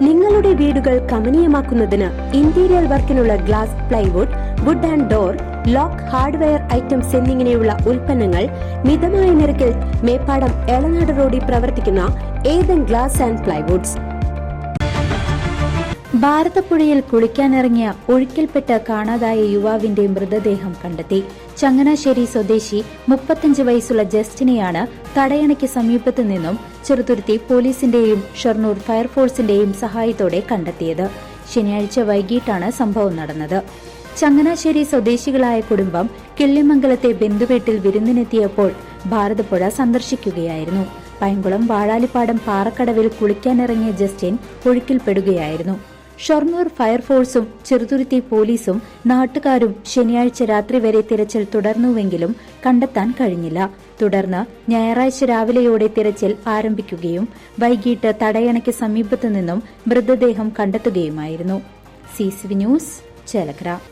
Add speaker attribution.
Speaker 1: നിങ്ങളുടെ വീടുകൾ കമനീയമാക്കുന്നതിന് interior വർക്കിനുള്ള glass plywood wood and door lock hardware items എന്നിങ്ങനെയുള്ള ഉൽപ്പന്നങ്ങൾ മിതമായ നിരക്കിൽ മേപ്പാടം എളനാട് റോഡിൽ പ്രവർത്തിക്കുന്ന ഏതൻ ഗ്ലാസ് ആൻഡ് പ്ലൈവുഡ്സ്
Speaker 2: ഭാരതപ്പുഴയിൽ കുളിക്കാനിറങ്ങിയ ഒഴുക്കിൽപ്പെട്ട് കാണാതായ യുവാവിന്റെ മൃതദേഹം കണ്ടെത്തി. ചങ്ങനാശ്ശേരി സ്വദേശി മുപ്പത്തഞ്ച് വയസ്സുള്ള ജസ്റ്റിനെയാണ് തടയണയ്ക്ക് സമീപത്തു നിന്നും ചെറുതുരുത്തി പോലീസിന്റെയും ഷൊർണൂർ ഫയർഫോഴ്സിന്റെയും സഹായത്തോടെ കണ്ടെത്തിയത്. ശനിയാഴ്ച വൈകിട്ടാണ് സംഭവം നടന്നത്. ചങ്ങനാശ്ശേരി സ്വദേശികളായ കുടുംബം കിള്ളിമംഗലത്തെ ബന്ധുവീട്ടിൽ വിരുന്നിനെത്തിയപ്പോൾ ഭാരതപ്പുഴ സന്ദർശിക്കുകയായിരുന്നു. പൈങ്കുളം വാഴാലിപ്പാടം പാറക്കടവിൽ കുളിക്കാനിറങ്ങിയ ജസ്റ്റിൻ ഒഴുക്കിൽപ്പെടുകയായിരുന്നു. ഷൊർണൂർ ഫയർഫോഴ്സും ചെറുതുരുത്തി പോലീസും നാട്ടുകാരും ശനിയാഴ്ച രാത്രി വരെ തിരച്ചിൽ തുടർന്നുവെങ്കിലും കണ്ടെത്താൻ കഴിഞ്ഞില്ല. തുടർന്ന് ഞായറാഴ്ച രാവിലെയോടെ തിരച്ചിൽ ആരംഭിക്കുകയും വൈകിട്ട് തടയണയ്ക്ക് സമീപത്തു നിന്നും മൃതദേഹം കണ്ടെത്തുകയുമായിരുന്നു. C C news Chelakkara.